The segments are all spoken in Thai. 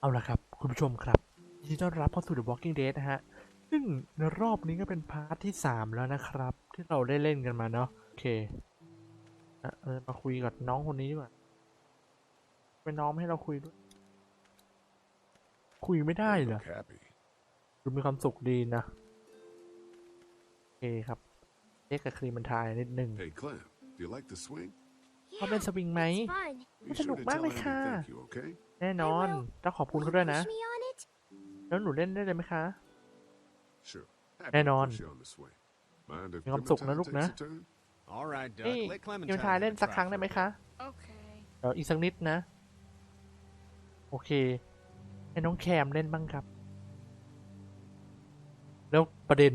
เอาละครับคุณผู้ชมครับยินดีต้อนรับเข้าสู่ The Walking Dead นะฮะ ซึ่งในรอบนี้ก็เป็นพาร์ทที่ 3 แล้วนะครับ ที่เราได้เล่นกันมาเนาะโอเคอะเออมาคุยกับน้องคนนี้ดีกว่าเป็นน้องไม่ให้เราคุยด้วย คุยไม่ได้เหรอ Look happy. ดูมีความสุขดีนะ โอเคครับเรียกกับครีมมันทายนิดหนึ่ง Hey, Clem, do you like the swing? เขาเป็นสวิงไหม It's fun. Be What's sure it to look tell like, Abby huh? thank you, okay? แน่นอน ต้องขอบคุณเขาด้วยนะ Push me on it? แล้วหนูเล่นได้เลยไหมคะ Sure. Happy Head to on. push you on the swing. Mind if มีความสุขนะ Clementine ลูกนะ takes a turn? All right, Duck. นี่ Let ครีม Clementine ทาย have เล่น a สัก try ครั้งได้ for ไหม a คะ Okay. เดี๋ยวอีกสักนิดนะ โอเค ให้น้องแคมเล่นบ้างครับ แล้วประเด็น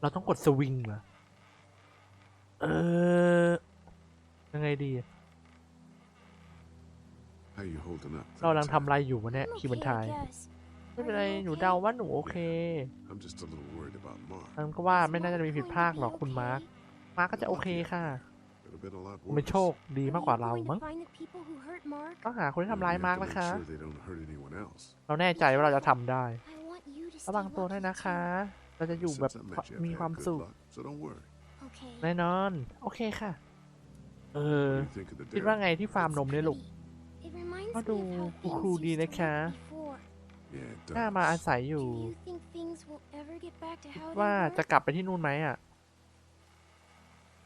เราต้องกดสวิงเหรอ เออ ยังไงดี How you holding up? เรากำลัง Clementine? ทำอะไรอยู่วะเนี่ย I'm คีย์บัน okay, ทาย I guess. ไม่เป็นไรหนูเดาว่าหนูโอเค I'm just a little worried about Mark. มันก็ว่าไม่น่าจะมีผิดพลาดหรอกคุณมาร์คมาร์คก็จะโอเคค่ะ Could have been a lot มัน worse. โชคดีมากกว่าเรา Are you มั้ง going to find the people who hurt Mark? ต้องหาคนที่ทำร้าย We มาร์ค have to นะคะ make sure they don't hurt anyone else. เราแน่ใจว่าเราจะทำได้ I want you to ระวัง stay ตัวด้วย lucky นะคะ too. เราจะอยู่แบบ Since I met you, I've มี had ความ good สุข luck, so don't worry. Okay. แน่นอน โอเคค่ะ เออ What do you think of the คิดว่า dairy? ไงที่ฟาร์มนมเนี่ยลูก It reminds ก็ me ดู of how ครู things ครูดี used นะ to คะ look before. Yeah, it น่า does. มาอาศัยอยู่ Do you think things will ever get back to how ว่า they จะ were? กลับไปที่นู่นไหมอะ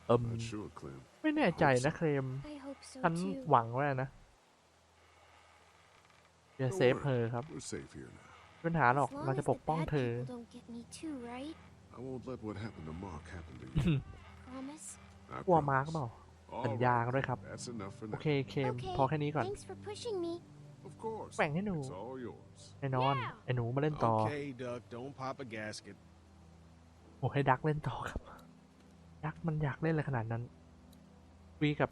เอิม Not sure, Clem. ไม่แน่ใจนะเคลม I hope so ฉัน too. หวังว่านะจะเซฟเธอครับ We're safe here now. ปัญหาหรอก As long เราจะ as ป the กป้อง bad เธอ people don't get me too, right? I won't let what happened to Mark happen to you. Promise? I กลัว promise. มาร์กเปล่า All สัญญา right, กันด้วยครับ That's enough for โอ now. เคเคม Okay. พอแค่นี้ก่อน Thanks for pushing me. Of course. แบ่งให้หนู It's all yours. แน่นอน Yeah. ไอ้หนูมาเล่นต่อ Okay, Duck. Don't pop a gasket. โอ้ให้ดักเล่นต่อครับ ดักมันอยากเล่นอะไรขนาดนั้นคุยกับ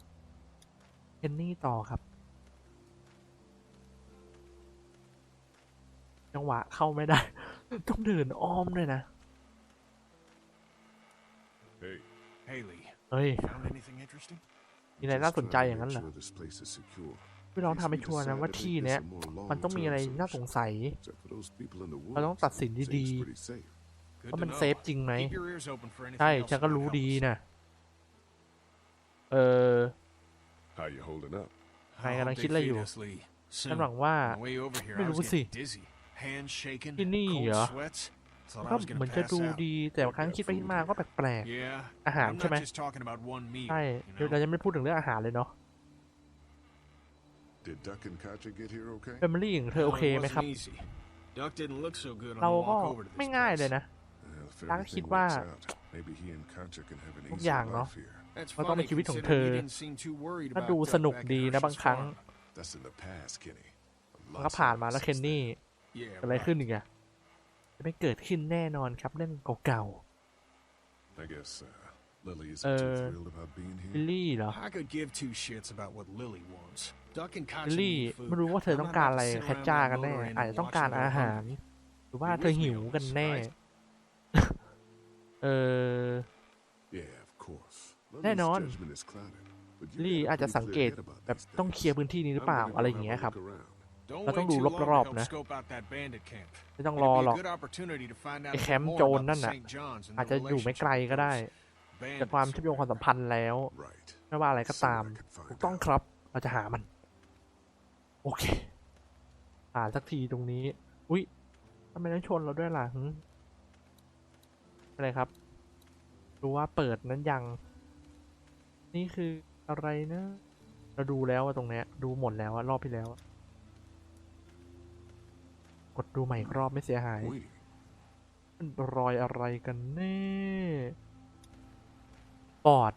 เคนนี่ต่อครับ จังหวะเข้าไม่ได้ ต้องเดินอ้อมด้วยนะ Hey. Haley, เฮ้ย found anything interesting? มีอะไร just น่าสนใจ trying to อย่างนั้น make เหรอ sure this place is secure. พี่ลองทำให้ชัวร์นะว่าที่เนี้ยมันต้องมีอะไรน่าสงสัย Except for those people in the เราต้อง woods. ตัดสิน Seems ดี pretty safe. ๆ Good ว่า to มัน know. เซฟจริงไหม Keep your ears open for anything ใช่ else ฉันก็ that รู้ helps. ดีนะเออ How you holding up? ใครกำลัง Oh, คิดอะไรอยู่ big feet, Lee. ฉัน Soon. หวังว่า On the way over here, ไม่ I รู้ was สิ getting dizzy. Hands shaking, ที่นี่ cold เหรอ sweats. Thought ก็ I was เหมือน gonna จะ pass ดู out. ดีแต่ครั้งคิดไปคิดมาก็แปลก Yeah. อาหาร I'm ใช่ไหม not just talking about one ๆ meal. ใช่ you เดี๋ยว know? เราจะไม่พูดถึงเรื่องอาหารเลยเนาะ Did Duck and Katja get here okay? แฟมิลี่ของเธอโอ Well, เค it ไหมครับ wasn't easy. Duck didn't look so good on เรา the ก็ walk over to ไม่ this ง่าย place. เลยนะ Well, if ตั๊ก everything คิดว่า works out, maybe he and Katja can have an ทุก easier อย่างเนาะ life here. That's เราต้องเป็น funny ชีวิตของเธ considering อ he didn't seem too worried ก็ about ดู Duck สนุก back ดี at นะบาง Hershey's ครั้ง farm. That's in the past, Kenny. A มันก็ lot's ผ่านมาแล้ว happened เคน since นี่ Yeah, อะไร right. ขึ้นอีกอะ จะไม่เกิดขึ้นแน่นอนครับเรื่องเก่า then. I guess uh, Lily isn't Uh, too thrilled about being ๆ here. ลิลลี่เหรอ I could give two shits about what Lily wants. Duck and ลิ Katja ลลี่ need food. ไม่รู้ว่าเธอ I'm ต้อง not การ about อะไร to sit แคท around จ้า my กันแน่ motor inn อาจ and จะต้อง watch การ them go อาหาร hungry. หรือว่าเธอหิวกันแน่ เออ Yeah, of course. แน่นอน Lily's judgment is clouded, but you ลี่ got a อาจจะ pretty สังเก clear ต head about แบบ these ต้อง things. เคลียร์พื้นที่นี้หรือ I'm เปล่า gonna go อะไรอย่าง have เงี้ย a ครับ look around. Don't เราต้อง wait ดู too long to รอบ help ๆนะ scope out that bandit camp. ไม่ต้อง It'd รอ be หรอก a good opportunity to find out ไอ้ a แค bit มป์ more โจร about นั่น the น่ะ St. John's and อาจ the จะอยู่ไม่ไกล relationship ก็ได้ with จาก those ความเชื่อมโยงความสัมพันธ์แล้ว Right. ไม่ว่าอะไรก็ตาม See what I can ถูก find ต้อง out. ครับเราจะหามัน โอเคผ่านสักทีตรงนี้ อุ๊ยทำไมต้องชนเราด้วยล่ะหึอะไรครับ ดูว่าเปิดนั้นยัง นี่คืออะไรนะ เราดูแล้วอะตรงเนี้ย ดูหมดแล้วอะรอบที่แล้วอะ กดดูใหม่อีกรอบไม่เสียหาย Wait, มันรอยอะไรกันแน่บอร์ด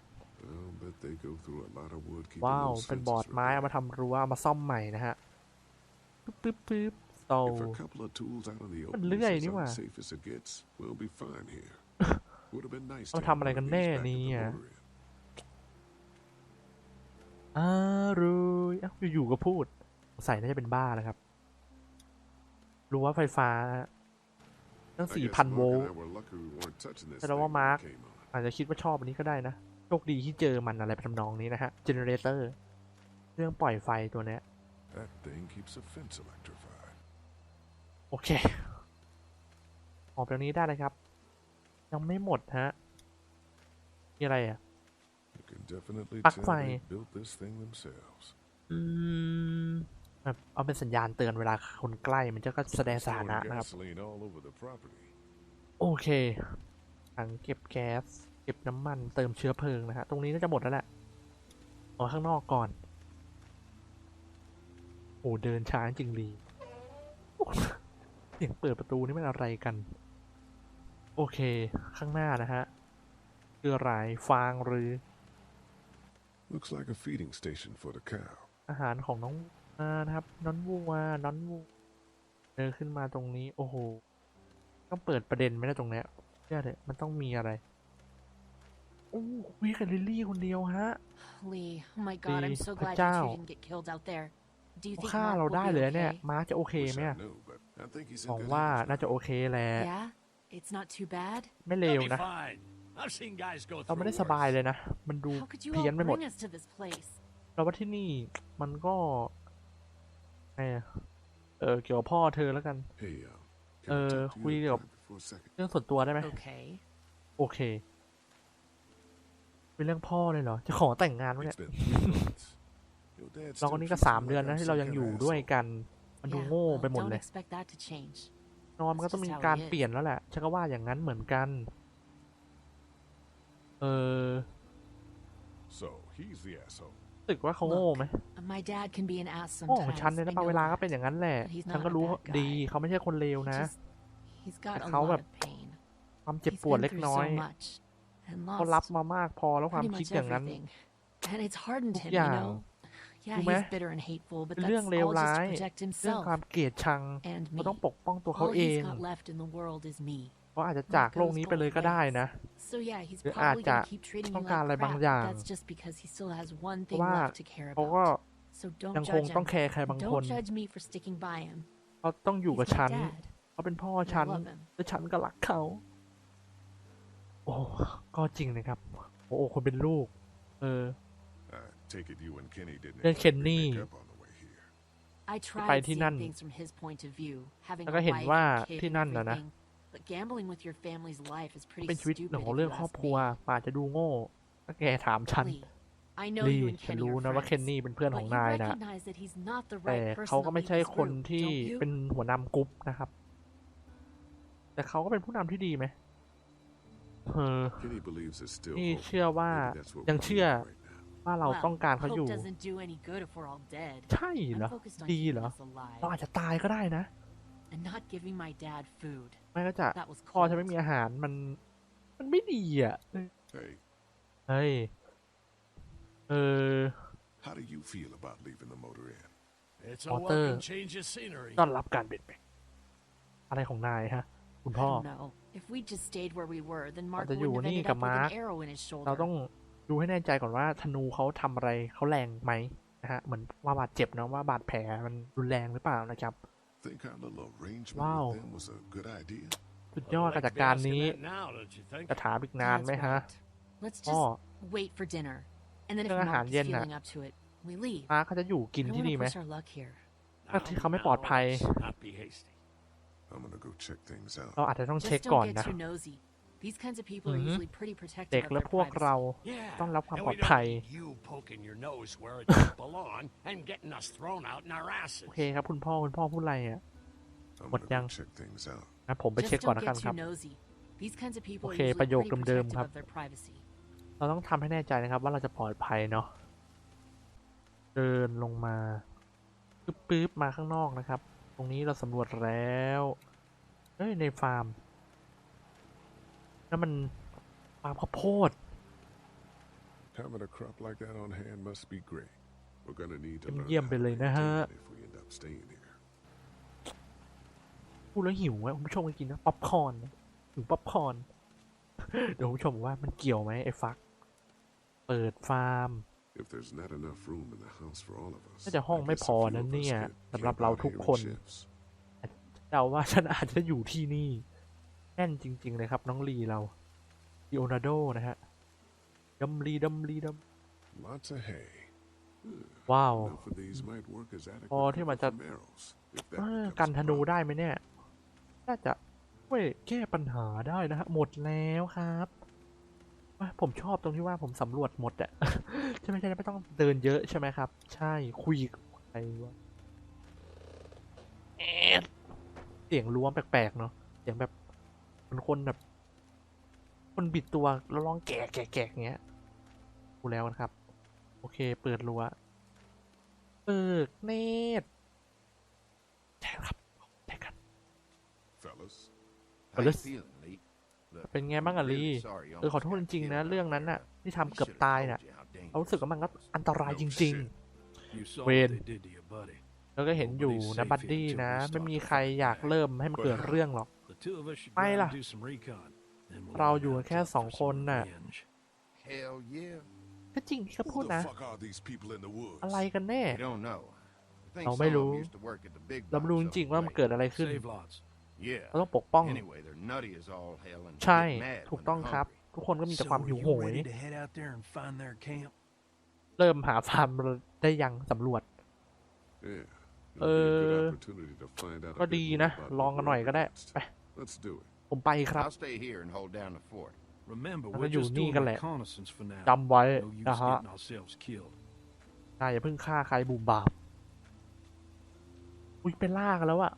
I'll bet they go through a lot of wood keeping ว้าว those เป็น fences บอร์ดไม้เอามา repaired. ทำรั้วเอามาซ่อมใหม่นะฮะ ปึ๊บปึ๊บปึ๊บโต If a couple of tools out in the open มันเลื่อย is นี่ as หว่า unsafe as it gets, we'll be fine here. Would have been nice เอา to ทำ have อะไร one กัน of แน่ these back at the เนี่ย motor inn. อารุยเอ้าอยู่ๆก็พูดสงสัยน่าจะเป็นบ้านะครับ รู้ว่าไฟฟ้าตั้ง I สี่ guess พัน Mark โว and ลต์ I were lucky we weren't touching this แสดงว่า thing when it Mark came on. อาจจะคิดว่าชอบอันนี้ก็ได้นะ โชคดีที่เจอมันอะไรไปทำนองนี้นะฮะเจเนเรเตอร์เรื่องปล่อยไฟตัวเนี้ย That thing keeps a fence electrified. โอเค ออกจากนี้ได้เลยครับ ยังไม่หมดฮะมีอะไรอะ You can definitely Back tell fire. they built this thing themselves. อืม แบบเอาเป็นสัญญาณเตือนเวลาคนใกล้มันจะก็แสดงสถา Storing นะนะครับ gasoline all over the property. โอเคถังเก็บแก๊ส เก็บน้ำมันเติมเชื้อเพลิงนะฮะ ตรงนี้น่าจะหมดแล้วแหละออกข้างนอกก่อน โอ้เดินช้าจริงลีโอ้เสียงเปิดประตูนี่มันอะไรกัน โอเค ข้างหน้านะฮะคืออะไรฟางหรือ Looks like a feeding station for the cow. อาหารของน้อง อานะครับน้องวัวน้องวัวเดินขึ้นมาตรงนี้ โอ้โหต้องเปิดประเด็นไหมนะตรงเนี้ยเชื่อเถอะมันต้องมีอะไรโอ้คุยกับลิลลี่คนเดียวฮะ Lee, oh my god, I'm so glad you พระเจ้า two didn't get killed out there. Do you เขา think ฆ่า Mark เรา will ได้ be เลยเนี่ย okay? มาร์คจะโอเค Wish ไหม I อะ knew, but I think he's หวัง in good ว่า hands น่าจะ now. โอเคแหละ Yeah? It's not too bad? ไม่เลว They'll be นะ fine. I've seen guys go เรา through ไม่ได้สบาย worse. เลยนะ มันดู How could you เพี้ยน all ไปหมด bring us to this place? เราว่าที่นี่มันก็ ไงอะเออเกี่ยวกับพ่อเธอแล้วกัน Hey, um, can Uh, I talk to you we, uh, private for a second? เรื่องส่วนตัวได้ไหม Okay. โอเค เป็นเรื่องพ่อเลยเหรอ จะขอแต่งงานวะเนี่ย It's been three months. Your dad เรา still ก็นี่ก็ treats you สาม like เดือนนะ I'm ที่ some เรายัง kind อยู่ of ด้วย asshole. กัน มันดู Yeah, โง่ well, ไปหมด don't เลย expect that to change. นอนมันก็ต้องมีการเปลี่ยนแล้วแหละฉันก็ว่าอย่างนั้นเหมือนกัน เออ So, he's the asshole. รู้สึกว่าเขาโง่ไหม My dad can be an ass โง่ของ sometimes. ฉันเนี่ย I นะบาง know เวลาก็ that. เป็นอย่างนั้นแหละ But he's ฉัน not ก็ a รู้ bad guy. ดีเขาไม่ใช่คนเลว He นะ just, he's got a How lot about- of pain. ความเจ็บ He's ปวด been เล็ก through น้อย so much and เขารับ lost มามากพอแล้วความ pretty คิด much อย่างนั้น everything. And it's hardened ทุก him, อ you ย่าง know? Yeah, รู้ไหม he's bitter and hateful, but เป็น that's เรื่องเลว all just ร้าย to protect เรื่อง himself ความเกลียดชัง and เขา me. ต้องปกป้องตัวเขา All เอ he's ง got left in the world is me. เขาอาจจะจากโลกนี้ไปเลยก็ได้นะ So yeah, he's หรือ probably อาจจะ gonna keep treating me ต้อง like การ crap. อะไรบาง but อย่าง That's just because he still has one เพ thing ราะว่า left to care เขาก็ about. So ยั don't งคง judge ต้อง him. แคร์ใครบาง And คน Don't judge me for sticking by him. เขาต้องอยู่ He's กับ my ฉัน dad. เขาเป็นพ่อ and I ฉัน love him. และฉันก็รักเขาโอ้ก็จริงนะครับ โอ้โหคนเป็นลูก เออ I take it you and Kenny didn't Then exactly Kenny. make up on the way here. I ไป tried ที่ seeing นั่น things from his point of view, having แล้วก็ a เห็น wife ว่า and kid ที่ and นั่นน่ะนะ everything. But gambling with your family's life is pretty เป็นชีวิต stupid ของ if เรื่อง you ครอบ ask ครัว me. อาจจะดูโง่ถ้าแกถามฉัน Lee, I know ลี you and ฉัน Kenny รู้ are นะว่า friends. เคนนี่เป็นเพื่อนของ But you นายนะ recognize that he's not the แต่ right เขา person ก็ to ไม่ lead ใช่ this คน group, ที่ don't you? เป็นหัวนำกรุ๊ปนะครับ แต่เขาก็เป็นผู้นำที่ดีไหมเออ Kenny believes there's still นี่ hope. เชื่อว่า Maybe that's what ยัง we เชื่อ need right now. ว่าเรา Well, ต้องการเขาอยู่ hope doesn't do any good if we're all dead. ใช่เหรอ I'm focused on ดี keeping เหรอ us alive เราอาจจะตายก็ได้นะ and not giving my dad food. ไม่ก็จะ That was พ่อ cold. จะไม่มีอาหารมันมันไม่ดีอะ Hey, เฮ้ยเออ how do you feel about leaving the motor in? It's a Potter. welcome change of scenery. ต้อนรับการเปลี่ยนแปลงอะไรของนายฮะ คุณ I พ่อ don't know. If we just stayed where we were, then Mark จะอยู่ wouldn't have นี่ ended กับ up with Mark an arrow in his shoulder. เราต้องดูให้แน่ใจก่อนว่าธนูเขาทำอะไรเขาแรงไหมนะฮะเหมือนว่าบาดเจ็บนะว่าบาดแผลมันรุนแรงหรือเปล่านะครับ Think our little arrangement Wow. with them was a good idea? สุด Well, ยอด I'd การ like จัด to be การ asking นี้ that now, don't you think? จะถามอีกนานไหม That's ฮะ right. Let's พ่อ just wait for dinner. And then if เรื่องอาหาร Mark เย็ is นน่ะ feeling up to it, we leave. มาเขาจะอยู่กิน I ที่ don't นี่ want ไหม to push our luck here. ถ้าที่เขาไม่ปลอดภัย let's not be hasty. I'm gonna go check things out. เราอาจจะต้องเช็ค Just ก่อน don't get นะ too nosy. These kinds of people are Mhm. usually pretty protective เด็ก of และ their พวก privacy. เรา Yeah. ต้องรับความ and ปล we อด don't ภัย need you poking your nose where it don't belong and getting us thrown out in our asses. โอเคครับคุณพ่อคุณพ่อพูดอะไรอะ I'm What gonna young? go check things out. นะผมไป Just เช็คก่อน don't แล้วกัน get ครับ too nosy. These kinds of people are โอเค usually ประโยค pretty เดิมๆ protective ครับ of their privacy. เราต้องทำให้แน่ใจนะครับ ว่าเราจะปลอดภัยเนาะเดินลงมาปึ๊บปึ๊บมาข้างนอกนะครับ ตรงนี้เราสำรวจแล้วเอ้ยในฟาร์ม นั่นมันฟาร์มข้าวโพด Having a crop like that on hand must be great. We're gonna need to เยี่ยม learn ไป how to เลยนะฮะ maintain it if we end up staying here. พูดแล้วหิวอะคุณผู้ชมไปกินนะป๊อปคอร์นหิวป๊อปคอร์น เดี๋ยวคุณผู้ชมบอกว่ามันเกี่ยวไหมไอ้ฟัก เปิดฟาร์ม If there's not enough room in the house for all of us, น่าจะห้อง I ไม่ guess พ a อ few นะ of us เนี่ย could สำหรับ camp เรา out ทุก here in คน shifts. เดาว่าฉันอาจจะอยู่ที่นี่ แน่นจริง ๆ เลยครับ น้องลีเราดิโอนาโดนะฮะดัมลีดัมลีดัม Lots of hay. ว้าว Enough of these might work as adequate พอที่มัน cover จะ from arrows, if that เออ becomes กัน a ธนู problem. ได้ไหมเนี่ย น่าจะช่วยแก้ปัญหาได้นะฮะ หมดแล้วครับว่าผมชอบตรงที่ว่าผมสำรวจหมดอะ ใช่ไหมใช่ไม่ต้องเดินเยอะใช่ไหมครับ ใช่คุยกับใครวะแอดเสียงล้วงแปลกๆเนาะเสียงแบบเห มือนคนแบบ คนบิดตัวแล้วร้องแก่แก่แก่อย่างเงี้ยดูแล้วนะครับ โอเค เปิดรั้วเปิดเนตรใช่ครับใช่กัน Fellas, How you let's- feeling, Lee? เป็นไงบ้างอะลีเออขอโทษจริงๆนะ เรื่องนั้นน่ะ ที่ทำเกือบตายน่ะเรารู้สึกว่ามันก็อันตรายจริง You saw When? what they did to your buddy. ๆแล้วก็เห็นอยู่นะบัดดี้นะ ไม่มีใครอยากเริ่มให้มันเกิดเรื่องหรอก The two of us should go May out lah. and do some recon. Then we'll เรา line อยู่ up กันแค่ for สอง some คนน่ะ revenge. Hell yeah. ก็จริงที่เขา who พูด the นะ fuck are these people in the woods? อะไรกันแน่ We don't know. I think เรา some ไม่ of รู้ them used to work at the big เราไม่รู้จ box ริง up ๆว่ามัน the เกิดอะไรขึ้น Save lots. way. Yeah. เราต้องปกป้อง Anyway, they're nutty as all hell and ใช่ get mad ถูก when ต้อง they're ครับ hungry. ทุกคนก็มีแต่ So ความ are หิว you โหย ready to head out there and find their camp? เริ่มหาฟาร์มได้ยังสำรวจ Yeah. Uh, It'll be a good opportunity to find out a ก็ bit ดี more นะ about ลอง the กันหน่อยก็ได้ Warlords. ไป Let's do it. ผมไปครับ I'll stay here and hold down the fort. Remember, Nó we're dù just ni doing cái lẹ. reconnaissance for now. จำไว้ No use นะฮะ getting ourselves killed. นายอย่าเพิ่งฆ่าใครบุ่มบาปอุ้ยไปล่ากันแล้วอะ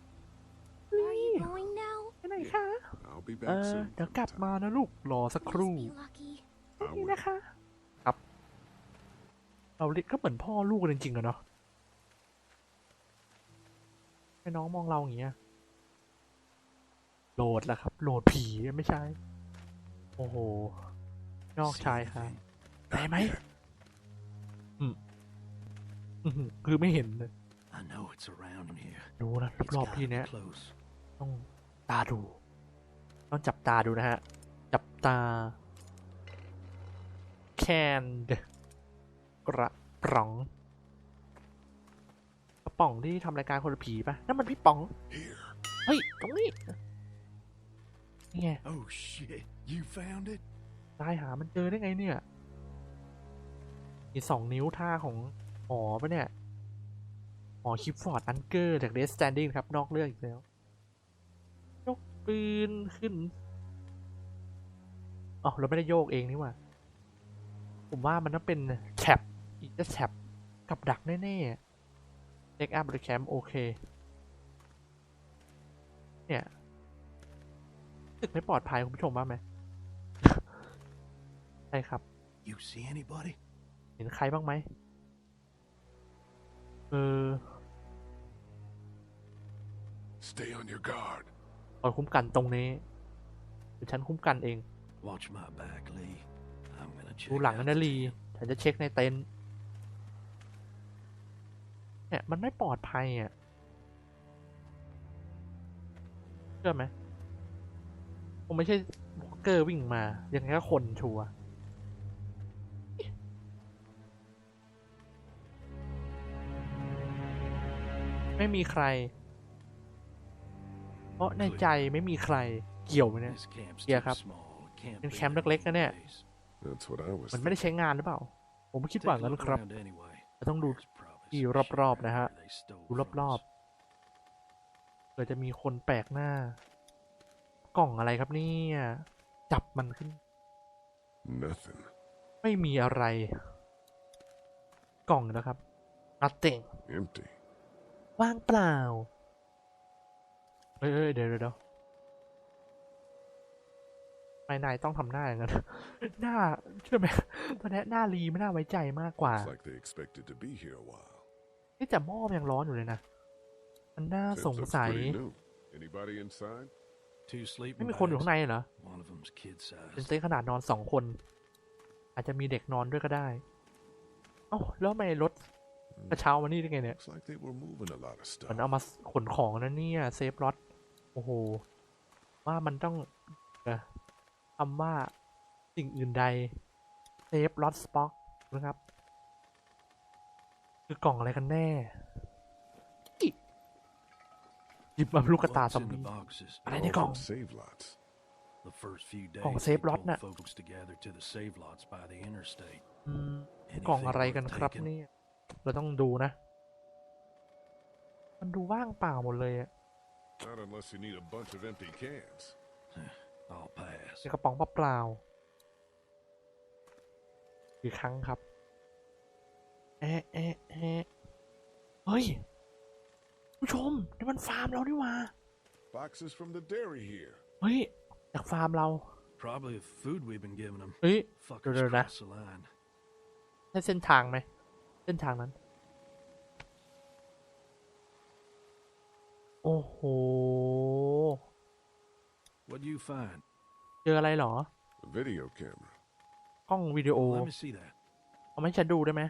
Are you going now? ไปไหนคะ I'll be เอ back อ soon. เดี๋ยวกลับมานะลูก รอสักค Please รู่ be lucky. I นี่ will. นะคะ ครับ เราเรียกก็เหมือนพ่อลูกกันจริงๆอะเนาะให้น้องมองเราอย่างเงี้ย โหลดแล้วครับ โหลดผีไม่ใช่ โอ้โห นอก See ชายครับ anything? ได้ไหมอืมอื้อหือคือไม่เห็นเลย I know it's around here. ดูนะ It's รอบ gotta ๆที่ be เนี้ย close. ต้องตาดู ต้องจับตาดูนะฮะ จับตาแคนเดกระป๋องกระป๋องที่ทำรายการคนละผีปะนั่นมันพี่ป๋อง Here. เฮ้ย ตรงนี้ นี่ไง Oh shit! You found it? ตายหามันเจอได้ไงเนี่ยมีสองนิ้วท่าของหมอปะเนี่ยหมอคิปฟอร์ดอันเกอร์จากเดส s ตนดิ้งครับนอกเรื่องอีกแล้ว ยกปืนขึ้นอ๋อเราไม่ได้โยกเองนี่หว่า ผมว่ามันต้องเป็นแท็บอีกจะแท็บกับดักแน่ๆเด็กอัพหรือแคมป์โอเค เนี่ยรู้ สึกไม่ปลอดภัยคุณผู้ชมว่าไหมใช่ครับ You see anybody? เห็นใครบ้างไหมเออ Stay on your guard. คอยคุ้มกันตรงนี้เดี๋ยวฉันคุ้มกันเอง Watch my back, Lee. I'm gonna check ดูหลัง out นะ the ลี camp. ฉันจะเช็คในเต็นท์เนี่ยมันไม่ปลอดภัยอะเชื่อไหม ผมไม่ใช่วอลเกอร์วิ่งมา ยังไงก็คนชัวร์ไม่มีใคร เพราะในใจไม่มีใครเกี่ยวไหมเนี่ย This camp's Yeah, too ครับ small. It can't เป็น be แคมป์ very เล็กๆนะเนี่ย base. That's what I was มันไม่ได้ thinking. ใช้งานหรือเปล่า ผมคิด Take ว่า a งั้น look ครับ around anyway. เราต้องดู There's probably ที่ some shit รอบๆนะฮะ around here they stole ดู from รอบ us. ๆเผื่อจะมีคนแปลกหน้า กล่องอะไรครับเนี่ย จับมันขึ้น Nothing. ไม่มีอะไร กล่องนะครับ nothing Empty. ว่างเปล่าเอ้ยเอ้ยเดี๋ยวเดี๋ยวเดี๋ยวนายนายต้องทำหน้าอย่างนั้น หน้าเชื่อไหมตอนนี้หน้ารีไม่น่าไว้ใจมากกว่า Looks like they expected to be here a while. นี่แต่หม้อมันยังร้อนอยู่เลยนะ มันน่า Place สง looks สัย pretty new. Anybody inside? Two ไม่ sleeping มีคนอยู่ bags. ข้างในเหรอ One of them's kid เป็น sized. เต็นท์ขนาดนอนสองคน อาจจะมีเด็กนอนด้วยก็ได้เอ้าแล้วทำไมรถกระเช้ามานี่ได้ไงเนี่ย Looks like they were moving a lot of เหมือน stuff. เอามาขนของนะเนี่ยเซฟรถโอ้โหว่ามันต้องเอ่อคำว่าสิ่งอื่นใดเซฟรถสป็อกนะครับ คือกล่องอะไรกันแน่อิ หยิบมาลูกกระตา What's ซอม in the บี้ boxes? อะไร All ในกล่อง from save lots. The first few days, Kong they save lot told nè. folks to gather to the save lots by the interstate. อืม Anything กล่องอะไรกัน worth ครับ taking? เนี่ย เราต้องดูนะ มันดูว่างเปล่าหมดเลยอะ Not unless you need a bunch of empty cans. I'll pass. ในกระป๋องเปล่าๆกี่ครั้งครับแอะแอะแอะเฮ้ย ผู้ชมนี่มันฟาร์มเรานี่หว่า Boxes from the dairy here. เฮ้ยจากฟาร์มเรา Probably the food we've been giving them. เฮ้ย Fuckers Rồi, rồi nè. cross the line. ใช่เส้นทางไหม เส้นทางนั้น โอ้โห What do you find? เจออะไรเหรอ A video camera. กล้องวิดีโอ Let me see that. เอาไม่ฉันดูได้ไหม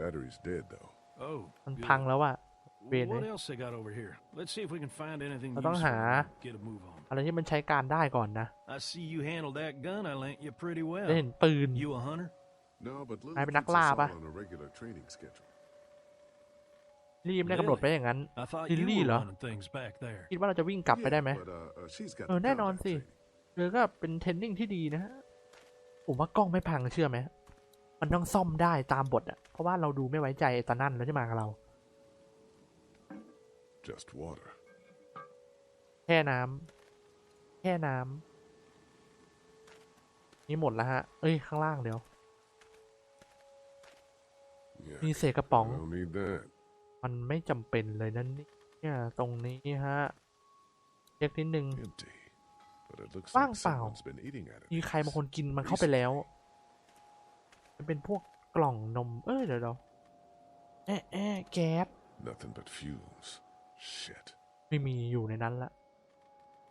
Battery's dead though. Oh, มัน good. พังแล้วอะเวร Well, เลย what else they got over here? Let's see if we can find anything เรา useful ต้องหา and get a move on. อะไรที่มันใช้การได้ก่อนนะ I see you handled that gun I lent you pretty ได้เห็ well. นปืน You a hunter? No, but Lily Ai bên keeps Đắk Lắk us à? all on a regular training schedule. รีบได้กำหนดไปอย่างนั้น I thought Lily you were เหรอ running things back there. คิดว่าเราจะวิ่งกลับไปได้ไหม But, uh, uh, she's got เออ the แน่นอน combat สิ training. เธอก็เป็นเทรนนิ่งที่ดีนะผมว่ากล้องไม่พังเชื่อไหม มันต้องซ่อมได้ตามบทอะเพราะว่าเราดูไม่ไว้ใจไอ้ตานั่นแล้วที่มากับเรา Just water. แค่น้ำแค่น้ำนี่หมดแล้วฮะ เอ้ย ข้างล่างเดี๋ยว Yeah. มีเศษกระป๋อง I don't need that. มันไม่จำเป็นเลยนั่นเนี่ยตรงนี้ฮะเช็คนิดนึง Empty. But it looks ว่าง like เปล่า someone's been eating at it. มีใครบางคนกินมันเข้าไปแล้ว มันเป็นพวกกล่องนม เอ้ยเดี๋ยวเดี๋ยวแอะแอะแก๊ส Nothing but fumes. Shit. ไม่มีอยู่ในนั้นละ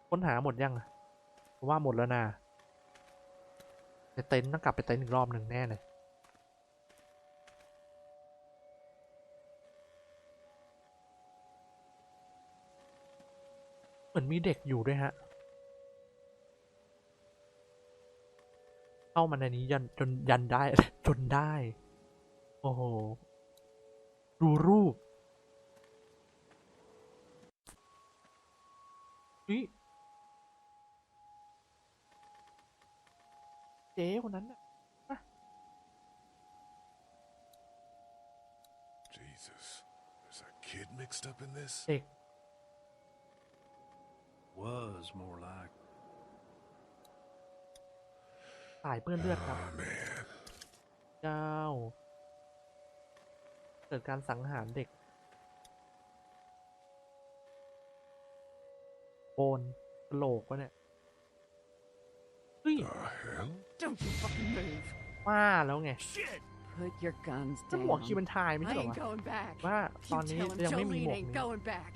ค้นหาหมดยังอะผมว่าหมดแล้วนะแต่เต็นท์ต้องกลับไปเต็นท์อีกรอบหนึ่งแน่เลย เหมือนมีเด็กอยู่ด้วยฮะ เข้ามาในนี้ยันจนยันได้ จนได้ โอ้โห ดูรูปอุ๊ยเจ๊คนนั้นน่ะ Jesus. There's a kid mixed up in this? เด็ก Was more like. สายเปื้อนเลือดครับ Oh, man. เจ้า เกิดการสังหารเด็กโอนกระโหลกวะเนี่ยเฮ้ย The hell? Don't you fucking move. ว่าแล้วไง Shit! Put your guns นั่นหมวกคิวมันทายไม่ I ใช่เหรอ ain't วะ going back. ว่าต You อนนี้ tell him ยังไม่มีหม Jolene วก ain't นี้ going back.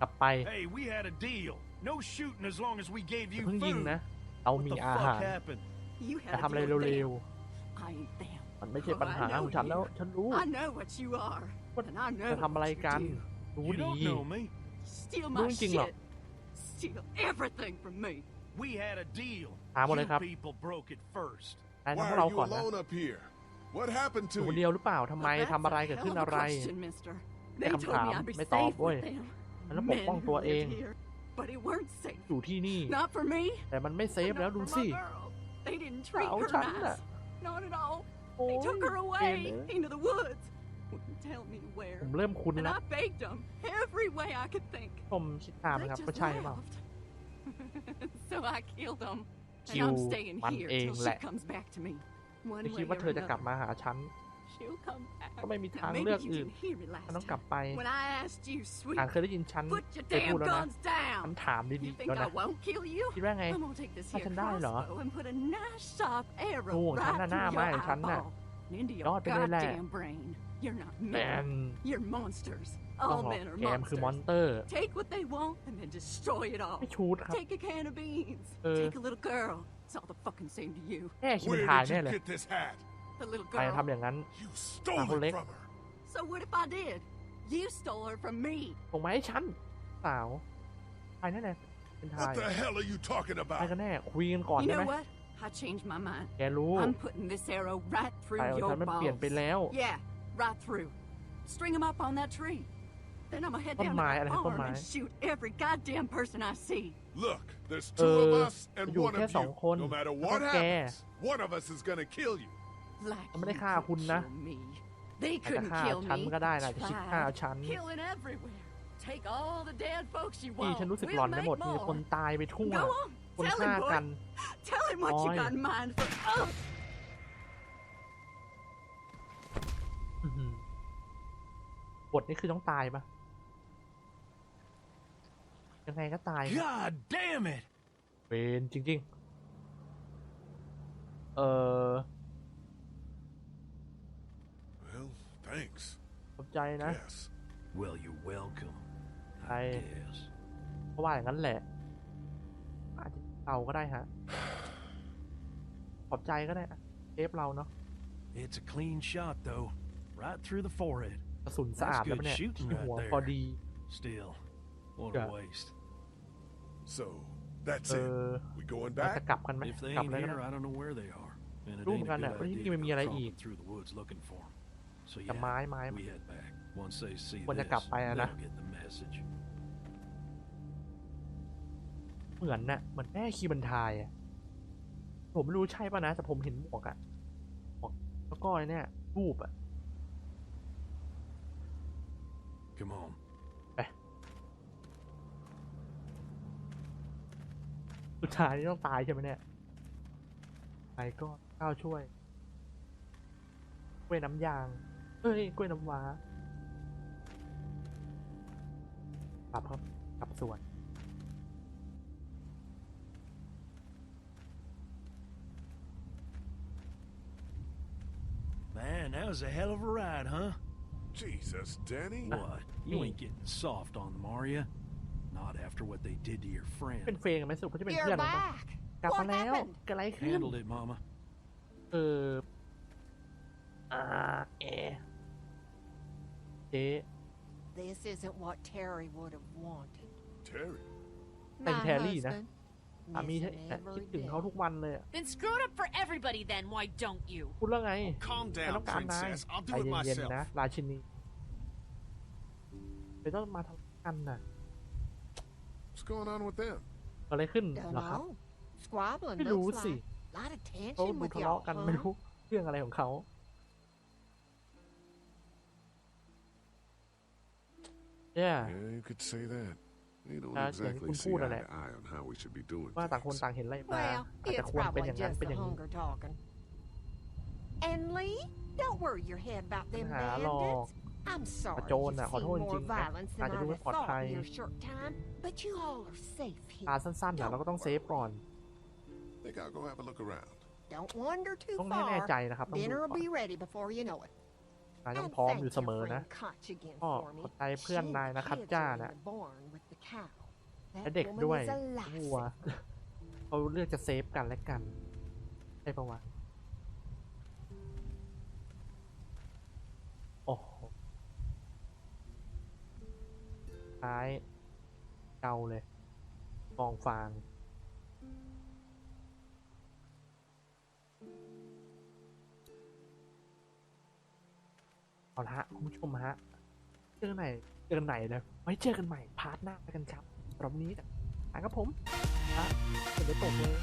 กลับไป Hey, we had a deal. No shooting as long as we gave อย่า you เพิ่งยิง food. นะเรา What มี the อาหาร fuck happened? You จะ had ทำ a อะไร deal with เร็ them. ว I ain't them. ๆมันไม่ใช่ Oh, ปัญหา I know ของฉันแล้ว you. ฉันรู้ I know what you are. What- And I know จะทำอะไร what you กัน do. รู้ You ดี don't know me. Steal Đúng my chừng shit. lọc. Steal everything from me. We had a deal. หาหมดเลย You ครับ people broke it first. นายทำ Why พวกเรา are you ก่อนนะ alone up here? What happened อยู่ to คนเดี you? ยวหรือเปล่าทำไม Well, that's ทำอะไร a เกิด hell ขึ้น of a อะไร question, mister. แต่ They คำ told ถาม me I'd be ไม่ตอบ safe เว้ย with them. แล้วปก Men ป้อง who ตัวเอง live here. But it weren't safe. อยู่ที่นี่ Not for me. แต่มันไม่เซฟ Not แล้วดู for my สิ girl. They didn't treat สาว her ฉันน่ะ nice. Not at all. โอ้ They ย took her เก away มเลย into the woods. Wouldn't tell me where. ผมเริ่มคุ้น And แล้ว I begged them every way I could think. ผมคิดตาม They นะครับ just ว่าใช่หรือเปล่า left. so I killed them. And คิว I'm staying มัน here เอง till แห she ละ comes back to me. One ไม่คิด way ว่า or เธอจะกลับ another. มาหาฉัน She'll come back. ก็ไม่มี Now, ทาง maybe เลือก you อื่น didn't hear me last ฉันต้อง time. กลับไป When I asked you, sweet, อ่านเคยได้ยินฉัน put your เคยพูด damn แล้วนะ guns down. ฉันถาม You ดีๆ think แล้ว I นะ won't kill you? คิดว่าไง I'm gonna take this ถ้า here ฉันได้เหรอ crossbow and put a nice sharp โอ้ arrow ฉัน right น่ะหน้า through ไม้ your ฉันน่ะ eyeball and into ย your อดไปเลยแหละ goddamn brain. You're not แม men. น You're monsters. ต้อง All หรอก men are แกมคือมอน monsters. เตอร์ Take what they want and then destroy it all. ไม่ชูดครับ Take a can of beans. Uh. Take a little girl. It's all the fucking same to you. แค่คิดมัน Where ทาย did แน่ you เลย get this hat? The little ใคร girl. ทำอย่างนั้น You stole Uncle it Nick. from her. So what if I did? You stole her from me. ส่งมาให้ฉันสาวใครแน่แน่เป็นทาย What the hell are you talking ใคร about? กันแน่ คุยกันก่อน You ได้ไหม know what? I changed my mind. แกรู้ I'm putting this arrow right ใค through รของ your ฉันมันเปลี่ยน balls. ไปแล้ว Yeah, right through. String them up on that tree. Then I'm gonna head ต้น down to ไม้ the อะไรครับต้น farm ไม้ and shoot every goddamn person I see. Look, there's เอ two อ of us and อยู่ one แค่ of สอง you. คน No matter แล้ว what ก็แก happens, one of us is gonna kill you. Like มันไม่ได้ you ฆ่า could คุณนะ kill me. They อาจจะ couldn't ฆ่า kill ฉัน me. ก็ได้นะอาจจะคิดฆ่า Tried. ฉัน Killing everywhere. Take all the dead folks you นี่ want. ฉันรู้สึก We'll หลอนไปหมด make มีคน more. ตายไปทั่ว Go on. คน Tell ฆ่า him, กัน boy. Tell him what you Oi. got in mind for. Oh. อื้อหือบทนี้คือต้องตายปะยังไงก็ตาย God damn it! เป็นจริง ๆ เออ thanks. ขอบใจนะ Yes. Well, you're welcome. I guess. เพราะว่าอย่างนั้นแหละ อาจจะเราก็ได้ฮะ ขอบใจก็ได้อะเทปเราเนาะ It's a clean shot, though. Right through the forehead. กระสุนสะอาดแล้วปะเนี่ย That's good shooting ที่หัว right there. พอดี Still, what Yeah. a waste. So, that's เอ it. อ We going เราจะ back? กลับกันไหม If they กลับ ain't เลยก็ here, ได้ I don't know where they are. And it รู้ ain't เหมือน a กันน่ะ good ว่าที่ idea นี่มันมี to อะไร go อีก tromping through the woods looking for 'em. So แต่ yeah, ไม้ไม้ we head back. Once they see ควรจะ this, กลับไปอะนะ they'll get the message. เหมือนน่ะเหมือนแม่คีบันทายอะผมไม่รู้ใช่ป่ะนะ แต่ผมเห็นหมวกอะหมวกแล้วก็ไอ้เนี่ยรูปอะ Come on. สุดท้ายนี่ต้องตายใช่ไหมเนี่ยไปก็ก้าวช่วยกล้วยน้ำยาง เอ้ย กล้วยน้ำว้ากลับครับกลับสวน Man, that was a hell of a ride, huh? Jesus, Danny. What? You me. ain't getting soft on them, are you? Not after what they did to your เป็น friend. เฟรนกันไหมสรุปเขาจะเป็น You're เพื่อนกันปะ back. กลับมา What แล้ว happened? เกิดอะไรขึ้น Handled it, Mama. เจ๊ This isn't what Terry would have wanted. Terry. เป็น My แทรี่นะ husband, สามี missing แต่ every คิดถึง day. เขาทุกวันเลยอะ Then screw it up for everybody then, why don't you? พูดแล้วไง Calm ไม่ต้องการนาย I'll ใจเย็นๆนะ ราชินีไม่ต้องมาทะเลาะกันน่ะ What's going on with them? เกิดอะไรขึ้น Don't เหรอครับ know. Squabbling ไม่รู้ looks สิ like. Lot of เขา tension ดู with ทะเลาะ y'all, กันไม่ huh? รู้เรื่องอะไรของเขา yeah Yeah, you could say that. We don't Ah, exactly kung see pura eye na. to eye on how we should be doing ว่าต่างคน things. ต่างเห็นอะไรมา Well, อาจจะ it's ควรเป็นอ probably ย่างนั้น just เป็นอ the ย่างนี้ hunger talking. And Lee, don't worry your head about them หาหรอก bandits. I'm sorry โจร you've น่ะขอ seen โทษจริ more งๆนะ violence อาจ than จะดู I'd ไม่ have ปลอด thought ภัย in your short time, but you all are safe ตา here. สั้นๆเนี่ยเราก็ต้องเซฟก่อน Think I'll go have a look around. Don't wander too ต้องให้แน่ far. ใจนะครับต้องดู Dinner ก่ will อน be ready before you know it. นายต้อง And พร้อม thank อยู่เสมอ your นะ friend Koch again ก็ for me. ขอบใจเพื่อน She นายนะครับ kids จ้า are in น่ะ the barn with the cow. และ That เด็ก woman ด้วย is a วัว lifesaver. เขาเลือกจะเซฟกันและกันใช่ปะวะโอ้โหท้ายเกาเลยกองฟาง เอาละคุณผู้ชมฮะ เจอกันใหม่เจอกันใหม่เลยไว้เจอกันใหม่พาร์ทหน้ากันครับรอบนี้อะครับผมฮะเห็นได้ตกเลย